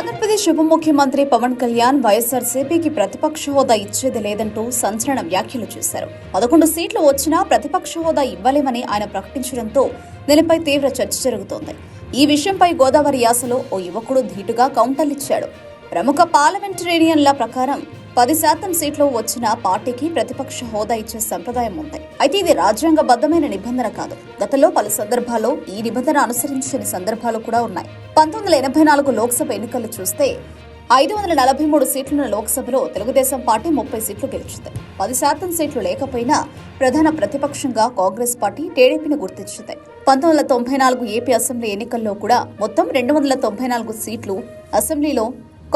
ఆంధ్రప్రదేశ్ ఉప ముఖ్యమంత్రి పవన్ కళ్యాణ్ వైఎస్ఆర్సీపీకి ప్రతిపక్ష హోదా ఇచ్చేది లేదంటూ సంచలన వ్యాఖ్యలు చేశారు. పదకొండు సీట్లు వచ్చినా ప్రతిపక్ష హోదా ఇవ్వలేమని ఆయన ప్రకటించడంతో దీనిపై తీవ్ర చర్చ జరుగుతోంది. ఈ విషయంపై గోదావరి యాసలో ఓ యువకుడు ధీటుగా కౌంటర్లిచ్చాడు ప్రముఖ పార్లమెంటేరియన్ల ప్రకారం పది శాతం సీట్లు వచ్చిన పార్టీకి ప్రతిపక్ష హోదా ఇచ్చే సంప్రదాయం ఉంది. అయితే ఇది రాజ్యాంగబద్ధమైన నిబంధన కాదు. గతంలో పలు సందర్భాల్లో ఈ నిబంధన అనుసరించని సందర్భాలు కూడా ఉన్నాయి. పంతొమ్మిది వందల ఎనభై నాలుగు లోక్సభ ఎన్నికలు చూస్తే ఐదు వందల నలభై మూడు సీట్లున్న లోక్సభలో తెలుగుదేశం పార్టీ ముప్పై సీట్లు గెలిచింది. పది శాతం సీట్లు లేకపోయినా ప్రధాన ప్రతిపక్షంగా కాంగ్రెస్ పార్టీ టీడీపీని గుర్తించింది. పంతొమ్మిది వందల తొంభై నాలుగు ఏపీ అసెంబ్లీ ఎన్నికల్లో కూడా మొత్తం రెండు వందల తొంభై నాలుగు సీట్లు అసెంబ్లీలో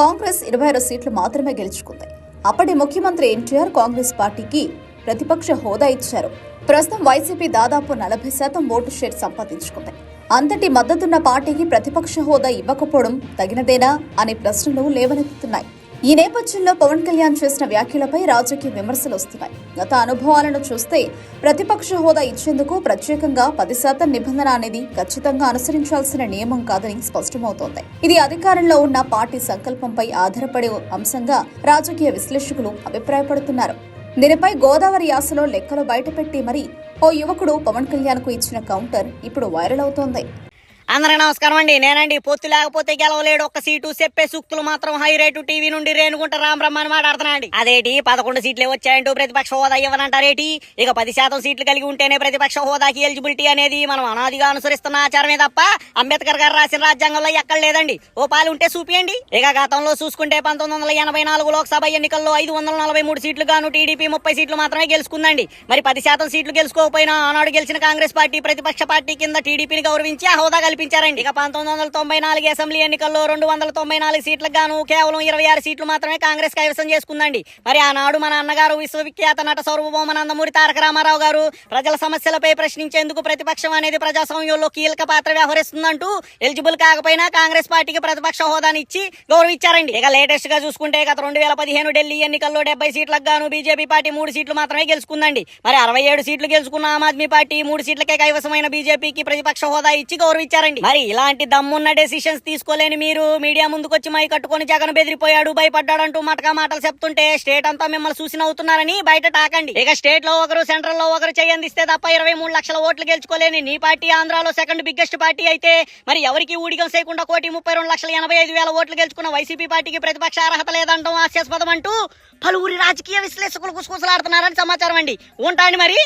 కాంగ్రెస్ ఇరవై ఆరు సీట్లు మాత్రమే గెలుచుకుంది. అప్పటి ముఖ్యమంత్రి ఎన్టీఆర్ కాంగ్రెస్ పార్టీకి ప్రతిపక్ష హోదా ఇచ్చారు. ప్రస్తుతం వైసీపీ దాదాపు నలభై శాతం ఓటు షేర్ సంపాదించుకుంది. అంతటి మద్దతున్న పార్టీకి ప్రతిపక్ష హోదా ఇవ్వకపోవడం తగినదేనా అనే ప్రశ్నలు లేవనెత్తుతున్నాయి. ఈ నేపథ్యంలో పవన్ కళ్యాణ్ చేసిన వ్యాఖ్యలపై రాజకీయ విమర్శలు వస్తున్నాయి. గత అనుభవాలను చూస్తే ప్రతిపక్ష హోదా ఇచ్చేందుకు ప్రత్యేకంగా పది శాతం నిబంధన అనేది ఖచ్చితంగా అనుసరించాల్సిన నియమం కాదని స్పష్టమవుతోంది. ఇది అధికారంలో ఉన్న పార్టీ సంకల్పంపై ఆధారపడే అంశంగా రాజకీయ విశ్లేషకులు అభిప్రాయపడుతున్నారు. దీనిపై గోదావరి యాసలో లెక్కలు బయటపెట్టి మరి ఓ యువకుడు పవన్ కళ్యాణ్కు ఇచ్చిన కౌంటర్ ఇప్పుడు వైరల్ అవుతోంది. అందరికి నమస్కారం అండి. నేనండి పొత్తు లేకపోతే గెలవలేడు. ఒక్క సీటు చెప్పే సూక్తులు మాత్రం హై రేటు టీవీ నుండి రేణుకుంట రామ్ బ్రహ్మని మాట్లాడుతున్నా అండి. అదేటి? పదకొండు సీట్లే వచ్చాయంటూ ప్రతిపక్ష హోదా ఇవ్వనంటారేటి ఇక పది శాతం సీట్లు కలిగి ఉంటేనే ప్రతిపక్ష హోదాకి ఎలిజిబిలిటీ అనేది మనం అనాదిగా అనుసరిస్తున్న ఆచారమే తప్ప అంబేద్కర్ గారు రాసిన రాజ్యాంగంలో ఎక్కడ లేదండి. ఓ పాలు ఉంటే చూపియండి. ఇక గతంలో చూసుకుంటే పంతొమ్మిది వందల ఎనభై నాలుగు లోక్సభ ఎన్నికల్లో ఐదు వందల నలభై మూడు సీట్లు గాను టీడీపీ ముప్పై సీట్లు మాత్రమే గెలుచుకుందండి. మరి పది శాతం సీట్లు గెలుచుకోకపోయినా ఆనాడు గెలిచిన కాంగ్రెస్ పార్టీ ప్రతిపక్ష పార్టీ కింద టీడీపీని గౌరవించి ఆ హోదా కల్పించారండి. ఇక పంతొమ్మిది వందల తొంభై నాలుగు అసెంబ్లీ ఎన్నికల్లో రెండు వందల తొంభై నాలుగు సీట్లకు గాను కేవలం ఇరవై ఆరు సీట్లు మాత్రమే కాంగ్రెస్ కైవసం చేసుకుందండి. మరి ఆనాడు మన అన్నగారు విశ్వవిఖ్యాత నట సౌరభభౌమ నందమూరి తారక రామారావు గారు ప్రజల సమస్యలపై ప్రశ్నించేందుకు ప్రతిపక్షం అనేది ప్రజాస్వామ్యంలో కీలక పాత్ర వ్యవహరిస్తుందంటూ ఎలిజిబుల్ కాకపోయినా కాంగ్రెస్ పార్టీకి ప్రతిపక్ష హోదాని ఇచ్చి గౌరవించారండి ఇక లేటెస్ట్గా చూసుకుంటే గత రెండు వేల పదిహేను ఢిల్లీ ఎన్నికల్లో డెబ్బై సీట్లకు గాను బీజేపీ పార్టీ మూడు సీట్లు మాత్రమే గెలుచుకుందండి. మరి అరవై ఏడు సీట్లు గెలుచుకున్న ఆమ్ ఆద్మీ పార్టీ మూడు సీట్లకే కైవసమైన బీజేపీకి ప్రతిపక్ష హోదా ఇచ్చి గౌరవించారు గౌరవించారండి మరి ఇలాంటి దమ్మున్న డెసిషన్స్ తీసుకోలేని మీరు మీడియా ముందుకొచ్చి మై కట్టుకొని జగన్ బెదిరిపోయాడు భయపడ్డాడంటూ మటకా మాటలు చెప్తుంటే స్టేట్ అంతా మిమ్మల్ని చూసి నవ్వుతున్నారని బయట టాకండి. ఇక స్టేట్లో ఒకరు సెంట్రల్లో ఒకరు చేయందిస్తే తప్ప ఇరవై మూడు లక్షల ఓట్లు గెలుచుకోలేని నీ పార్టీ ఆంధ్రాలో సెకండ్ బిగ్గెస్ట్ పార్టీ అయితే మరి ఎవరికి ఊడిగం చేయకుండా కోటి ముప్పై రెండు లక్షల ఎనభై ఐదు వేల ఓట్లు గెలుచుకున్న వైసీపీ పార్టీకి ప్రతిపక్ష అర్హత లేదంటాం హాస్యాస్పదం అంటూ పలువురి రాజకీయ విశ్లేషకులు కుసకుసలాడుతున్నారని సమాచారం అండి. ఉంటాండి మరి.